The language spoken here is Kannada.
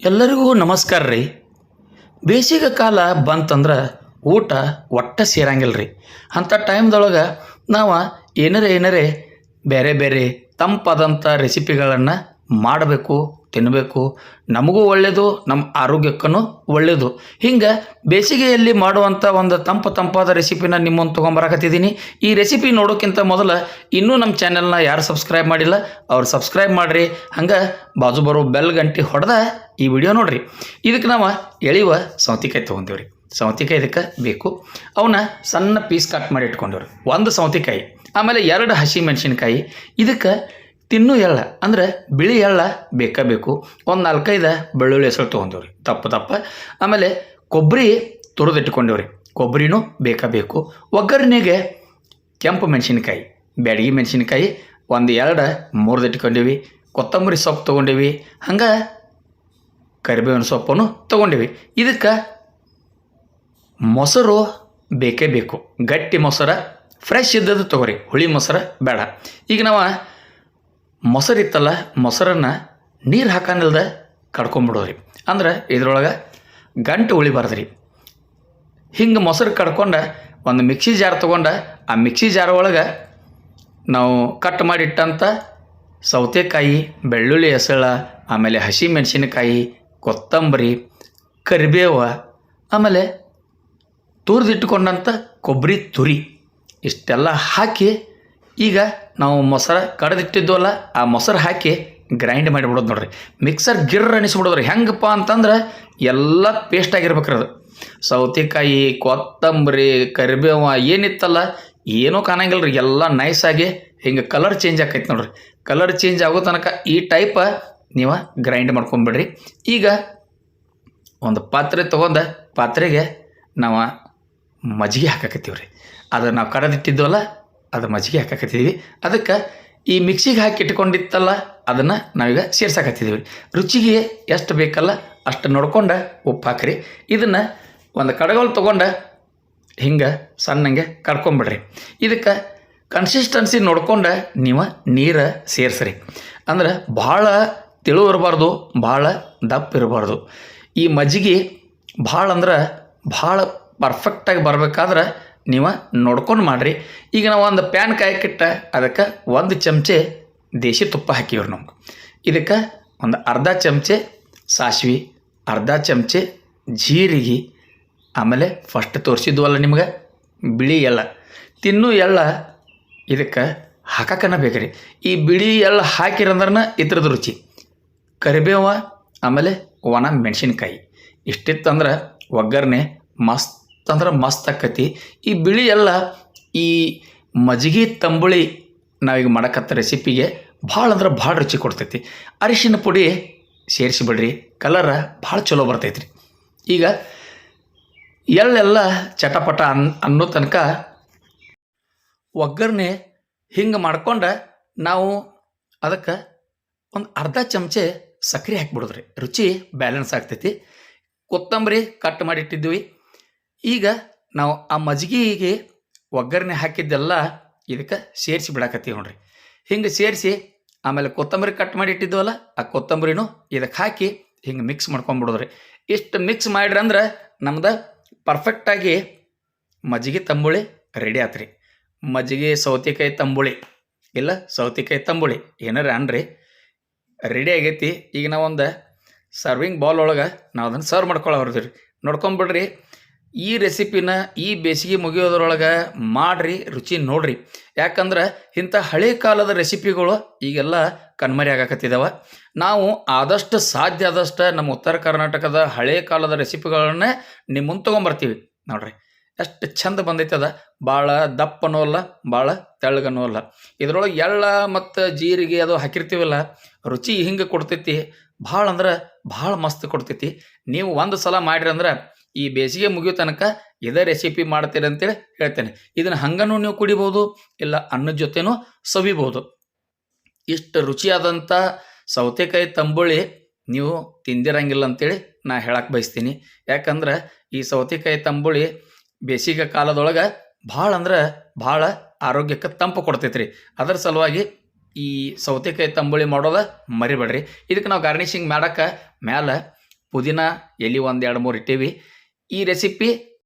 ಎಲ್ಲರಿಗೂ ನಮಸ್ಕಾರ ರೀ. ಬೇಸಿಗೆ ಕಾಲ ಬಂತಂದ್ರೆ ಊಟ ಒಟ್ಟ ಸೇರಂಗಿಲ್ಲ ರೀ ಅಂಥ ಟೈಮ್ದೊಳಗೆ ನಾವು ಏನಾರೇ ಏನಾರೇ ಬೇರೆ ಬೇರೆ ತಂಪಾದಂಥ ರೆಸಿಪಿಗಳನ್ನು ಮಾಡಬೇಕು. ತಿನ್ನಬೇಕು ನಮಗೂ ಒಳ್ಳೆಯದು ನಮ್ಮ ಆರೋಗ್ಯಕ್ಕೂ ಒಳ್ಳೆಯದು ಹಿಂಗೆ ಬೇಸಿಗೆಯಲ್ಲಿ ಮಾಡುವಂಥ ಒಂದು ತಂಪು ತಂಪಾದ ರೆಸಿಪಿನ ನಿಮ್ಮನ್ನು ತೊಗೊಂಬರಕತ್ತಿದ್ದೀನಿ. ಈ ರೆಸಿಪಿ ನೋಡೋಕ್ಕಿಂತ ಮೊದಲು ಇನ್ನೂ ನಮ್ಮ ಚಾನೆಲ್ನ ಯಾರು ಸಬ್ಸ್ಕ್ರೈಬ್ ಮಾಡಿಲ್ಲ, ಅವ್ರು ಸಬ್ಸ್ಕ್ರೈಬ್ ಮಾಡಿರಿ. ಹಂಗೆ ಬಾಜು ಬರೋ ಬೆಲ್ ಗಂಟೆ ಹೊಡೆದ ಈ ವಿಡಿಯೋ ನೋಡಿರಿ. ಇದಕ್ಕೆ ನಾವು ಎಳೆಯುವ ಸೌತಿಕಾಯಿ ತೊಗೊಂತೀವ್ರಿ. ಸೌತಿಕಾಯಿ ಇದಕ್ಕೆ ಬೇಕು. ಅವನ್ನ ಸಣ್ಣ ಪೀಸ್ ಕಟ್ ಮಾಡಿ ಇಟ್ಕೊಂಡವ್ರಿ ಒಂದು ಸೌತಿಕಾಯಿ, ಆಮೇಲೆ ಎರಡು ಹಸಿ ಮೆಣಸಿನ್ಕಾಯಿ. ಇದಕ್ಕೆ ತಿನ್ನು ಎಳ್ಳ, ಅಂದ್ರೆ ಬಿಳಿ ಎಳ್ಳ ಬೇಕಾ ಬೇಕು. ಒಂದು ನಾಲ್ಕೈದು ಬೆಳ್ಳುಳ್ಳಿ ಹೆಸರು ತೊಗೊಂಡವ್ರಿ. ತಪ್ಪು ತಪ್ಪ. ಆಮೇಲೆ ಕೊಬ್ಬರಿ ತುರಿದಿಟ್ಕೊಂಡೇವ್ರಿ. ಕೊಬ್ಬರಿನೂ ಬೇಕಾ ಬೇಕು. ಒಗ್ಗರಣೆಗೆ ಕೆಂಪು ಮೆಣಸಿನ್ಕಾಯಿ, ಬ್ಯಾಡಗಿ ಮೆಣಸಿನ್ಕಾಯಿ, ಒಂದು ಎರಡು ಮೂರ್ದಿಟ್ಕೊಂಡೀವಿ. ಕೊತ್ತಂಬರಿ ಸೊಪ್ಪು ತೊಗೊಂಡೀವಿ. ಹಂಗೆ ಕರಿಬೇವಿನ ಸೊಪ್ಪನ್ನು ತೊಗೊಂಡೀವಿ. ಇದಕ್ಕೆ ಮೊಸರು ಬೇಕೇ ಬೇಕು. ಗಟ್ಟಿ ಮೊಸರ ಫ್ರೆಶ್ ಇದ್ದದ್ದು ತೊಗೊರಿ. ಹುಳಿ ಮೊಸರ ಬೇಡ. ಈಗ ನಾವು ಮೊಸರು ಇತ್ತಲ್ಲ ಮೊಸರನ್ನು ನೀರು ಹಾಕನಿಲ್ದ ಕಡ್ಕೊಂಬಿಡೋರಿ ಅಂದ್ರೆ ಇದ್ರೊಳಗೆ ಗಂಟು ಉಳಿಬಾರ್ದು ರೀ ಹಿಂಗೆ ಮೊಸರು ಕಡ್ಕೊಂಡು ಒಂದು ಮಿಕ್ಸಿ ಜಾರ್ ತೊಗೊಂಡು ಆ ಮಿಕ್ಸಿ ಜಾರ್ ಒಳಗೆ ನಾವು ಕಟ್ ಮಾಡಿಟ್ಟಂಥ ಸೌತೆಕಾಯಿ, ಬೆಳ್ಳುಳ್ಳಿ ಹೆಸಳ, ಆಮೇಲೆ ಹಸಿ ಮೆಣಸಿನಕಾಯಿ, ಕೊತ್ತಂಬರಿ, ಕರಿಬೇವು, ಆಮೇಲೆ ತುರಿದಿಟ್ಟುಕೊಂಡಂಥ ಕೊಬ್ಬರಿ ತುರಿ, ಇಷ್ಟೆಲ್ಲ ಹಾಕಿ ಈಗ ನಾವು ಮೊಸರು ಕಡ್ದಿಟ್ಟಿದ್ವಲ್ಲ ಆ ಮೊಸರು ಹಾಕಿ ಗ್ರೈಂಡ್ ಮಾಡಿಬಿಡೋದು ನೋಡ್ರಿ. ಮಿಕ್ಸರ್ ಗಿರ್ರ ಅನಿಸ್ಬಿಡೋದ್ರಿ. ಹೆಂಗಪ್ಪ ಅಂತಂದ್ರೆ ಎಲ್ಲ ಪೇಸ್ಟ್ ಆಗಿರ್ಬೇಕ್ರಿ ಅದು. ಸೌತೆಕಾಯಿ, ಕೊತ್ತಂಬರಿ, ಕರಿಬೇವ ಏನಿತ್ತಲ್ಲ, ಏನೂ ಕಾಣಂಗಿಲ್ಲ ರೀ ಎಲ್ಲ ನೈಸಾಗಿ ಹಿಂಗೆ ಕಲರ್ ಚೇಂಜ್ ಆಕೈತೆ ನೋಡ್ರಿ. ಕಲರ್ ಚೇಂಜ್ ಆಗೋ ತನಕ ಈ ಟೈಪ ನೀವು ಗ್ರೈಂಡ್ ಮಾಡ್ಕೊಂಬಿಡ್ರಿ. ಈಗ ಒಂದು ಪಾತ್ರೆ ತೊಗೊಂಡು ಪಾತ್ರೆಗೆ ನಾವು ಮಜ್ಜಿಗೆ ಹಾಕಕತ್ತೀವಿ ರೀ ನಾವು ಕಡದಿಟ್ಟಿದ್ವಲ್ಲ ಅದು ಮಜ್ಜಿಗೆ ಹಾಕಕತ್ತಿದ್ದೀವಿ ಅದಕ್ಕೆ ಈ ಮಿಕ್ಸಿಗೆ ಹಾಕಿ ಇಟ್ಕೊಂಡಿತ್ತಲ್ಲ, ಅದನ್ನು ನಾವೀಗ ಸೇರ್ಸಾಕತ್ತಿದ್ದೀವಿ ರುಚಿಗೆ ಎಷ್ಟು ಬೇಕಲ್ಲ ಅಷ್ಟು ನೋಡ್ಕೊಂಡು ಉಪ್ಪು ಹಾಕ್ರಿ. ಇದನ್ನು ಒಂದು ಕಡಗೋಲು ತೊಗೊಂಡು ಹಿಂಗೆ ಸಣ್ಣಂಗೆ ಕಡ್ಕೊಂಬಿಡ್ರಿ ಇದಕ್ಕೆ ಕನ್ಸಿಸ್ಟೆನ್ಸಿ ನೋಡ್ಕೊಂಡು ನೀವು ನೀರು ಸೇರಿಸ್ರಿ. ಅಂದ್ರೆ ಭಾಳ ತಿಳು ಇರಬಾರ್ದು, ಭಾಳ ದಪ್ಪ ಇರಬಾರ್ದು. ಈ ಮಜ್ಜಿಗೆ ಭಾಳ ಅಂದ್ರೆ ಭಾಳ ಪರ್ಫೆಕ್ಟಾಗಿ ಬರ್ಬೇಕಾದ್ರೆ ನೀವು ನೋಡ್ಕೊಂಡು ಮಾಡಿರಿ. ಈಗ ನಾವು ಒಂದು ಪ್ಯಾನ್ ಕಾಯಕ್ಕಿಟ್ಟ ಅದಕ್ಕೆ ಒಂದು ಚಮಚೆ ದೇಶಿ ತುಪ್ಪ ಹಾಕಿವ್ರಿ ನಮ್ಗೆ. ಇದಕ್ಕೆ ಒಂದು ಅರ್ಧ ಚಮಚೆ ಸಾಸಿವೆ, ಅರ್ಧ ಚಮಚೆ ಜೀರಿಗೆ, ಆಮೇಲೆ ಫಸ್ಟ್ ತೋರಿಸಿದ್ವಲ್ಲ ನಿಮ್ಗೆ, ಬಿಳಿ ಎಲ್ಲ ತಿನ್ನು ಎಲ್ಲ ಇದಕ್ಕೆ ಹಾಕಕ್ಕನ ಬೇಕ್ರಿ. ಈ ಬಿಳಿ ಎಲ್ಲ ಹಾಕಿರಂದ್ರನ ಇದ್ರದ್ದು ರುಚಿ. ಕರಿಬೇವ, ಆಮೇಲೆ ಒಣ ಮೆಣಸಿನ್ಕಾಯಿ. ಇಷ್ಟಿತ್ತಂದ್ರೆ ಒಗ್ಗರಣೆ ಮಸ್ತ್ ಅಂದ್ರೆ ಮಸ್ತ್ ಆಕತಿ. ಈ ಬಿಳಿ ಎಲ್ಲ ಈ ಮಜ್ಜಿಗೆ ತಂಬುಳಿ ನಾವೀಗ ಮಾಡಕತ್ತ ರೆಸಿಪಿಗೆ ಭಾಳ ಅಂದ್ರೆ ಭಾಳ ರುಚಿ ಕೊಡ್ತೈತಿ. ಅರಿಶಿನ ಪುಡಿ ಸೇರಿಸಿಬಿಡ್ರಿ ಕಲರ ಭಾಳ ಚಲೋ ಬರ್ತೈತ್ರಿ. ಈಗ ಎಲ್ಲೆಲ್ಲ ಚಟಪಟ ಅನ್, ಅನ್ನೋ ತನಕ ಒಗ್ಗರಣೆ ಹಿಂಗೆ ಮಾಡ್ಕೊಂಡು ನಾವು ಅದಕ್ಕೆ ಒಂದು ಅರ್ಧ ಚಮಚೆ ಸಕ್ಕರೆ ಹಾಕ್ಬಿಡೋದ್ರಿ. ರುಚಿ ಬ್ಯಾಲೆನ್ಸ್ ಆಗ್ತೈತಿ. ಕೊತ್ತಂಬರಿ ಕಟ್ ಮಾಡಿಟ್ಟಿದ್ವಿ ಈಗ ನಾವು ಆ ಮಜ್ಜಿಗೆಗೆ ಒಗ್ಗರಣೆ ಹಾಕಿದ್ದೆಲ್ಲ ಇದಕ್ಕೆ ಸೇರಿಸಿ ಬಿಡಾಕತ್ತೀವಿ ನೋಡ್ರಿ. ಹಿಂಗೆ ಸೇರಿಸಿ ಆಮೇಲೆ ಕೊತ್ತಂಬರಿ ಕಟ್ ಮಾಡಿ ಇಟ್ಟಿದ್ವಲ್ಲ, ಆ ಕೊತ್ತಂಬರಿನೂ ಇದಕ್ಕೆ ಹಾಕಿ ಹಿಂಗೆ ಮಿಕ್ಸ್ ಮಾಡ್ಕೊಂಬಿಡೋದ್ರಿ ಇಷ್ಟು ಮಿಕ್ಸ್ ಮಾಡಿರಿ ಅಂದ್ರೆ ನಮ್ದು ಪರ್ಫೆಕ್ಟಾಗಿ ಮಜ್ಜಿಗೆ ತಂಬುಳಿ ರೆಡಿ ಆತ್ರಿ. ಮಜ್ಜಿಗೆ ಸೌತೆಕಾಯಿ ತಂಬುಳಿ, ಇಲ್ಲ ಸೌತೆಕಾಯಿ ತಂಬುಳಿ ಏನಾರ ಅನ್ರಿ ರೆಡಿ ಆಗೈತಿ. ಈಗ ನಾವೊಂದು ಸರ್ವಿಂಗ್ ಬೌಲ್ ಒಳಗೆ ನಾವು ಅದನ್ನು ಸರ್ವ್ ಮಾಡ್ಕೊಳ್ಳೋರ್ದು ನೋಡ್ಕೊಂಬಿಡ್ರಿ ಈ ರೆಸಿಪಿನ ಈ ಬೇಸಿಗೆ ಮುಗಿಯೋದ್ರೊಳಗೆ ಮಾಡ್ರಿ, ರುಚಿ ನೋಡ್ರಿ. ಯಾಕಂದ್ರೆ ಇಂಥ ಹಳೆ ಕಾಲದ ರೆಸಿಪಿಗಳು ಈಗೆಲ್ಲ ಕಣ್ಮರಿ ಆಗಕತ್ತಿದ್ದಾವೆ ನಾವು ಆದಷ್ಟು ಸಾಧ್ಯ ಆದಷ್ಟು ನಮ್ಮ ಉತ್ತರ ಕರ್ನಾಟಕದ ಹಳೆ ಕಾಲದ ರೆಸಿಪಿಗಳನ್ನೇ ನಿಮ್ಮ ಮುಂದೆ ತೊಗೊಂಬರ್ತೀವಿ. ನೋಡ್ರಿ, ಎಷ್ಟು ಚಂದ ಬಂದೈತದ. ಭಾಳ ದಪ್ಪನೂ ಅಲ್ಲ ಭಾಳ ತೆಳ್ಳಗನೂ ಅಲ್ಲ. ಇದ್ರೊಳಗೆ ಎಳ್ಳ ಮತ್ತು ಜೀರಿಗೆ ಅದು ಹಾಕಿರ್ತೀವಲ್ಲ, ರುಚಿ ಹಿಂಗೆ ಕೊಡ್ತೈತಿ. ಭಾಳ ಅಂದ್ರೆ ಭಾಳ ಮಸ್ತ್ ಕೊಡ್ತೈತಿ. ನೀವು ಒಂದು ಸಲ ಮಾಡಿರಿ ಅಂದ್ರೆ ಈ ಬೇಸಿಗೆ ಮುಗಿಯೋ ತನಕ ಇದೇ ರೆಸಿಪಿ ಮಾಡ್ತೀರಿ ಅಂತೇಳಿ ಹೇಳ್ತೇನೆ. ಇದನ್ನು ಹಂಗನೂ ನೀವು ಕುಡಿಬೋದು, ಇಲ್ಲ ಅನ್ನದ ಜೊತೆನೂ ಸವಿಬೋದು. ಇಷ್ಟು ರುಚಿಯಾದಂಥ ಸೌತೆಕಾಯಿ ತಂಬುಳಿ ನೀವು ತಿಂದಿರಂಗಿಲ್ಲ ಅಂತೇಳಿ ನಾ ಹೇಳಕ್ಕೆ ಬಯಸ್ತೀನಿ. ಯಾಕಂದ್ರೆ ಈ ಸೌತೆಕಾಯಿ ತಂಬುಳಿ ಬೇಸಿಗೆ ಕಾಲದೊಳಗೆ ಭಾಳ ಅಂದ್ರೆ ಭಾಳ ಆರೋಗ್ಯಕ್ಕೆ ತಂಪು ಕೊಡ್ತೈತ್ರಿ. ಅದರ ಸಲುವಾಗಿ ಈ ಸೌತೆಕಾಯಿ ತಂಬುಳಿ ಮಾಡೋದ ಮರಿಬೇಡ್ರಿ. ಇದಕ್ಕೆ ನಾವು ಗಾರ್ನಿಷಿಂಗ್ ಮಾಡೋಕ್ಕೆ ಮ್ಯಾಲೆ ಪುದೀನ, ಎಲೆ ಒಂದು ಎರಡು ಮೂರು ಇಟ್ಟೀವಿ. ಈ ರೆಸಿಪಿ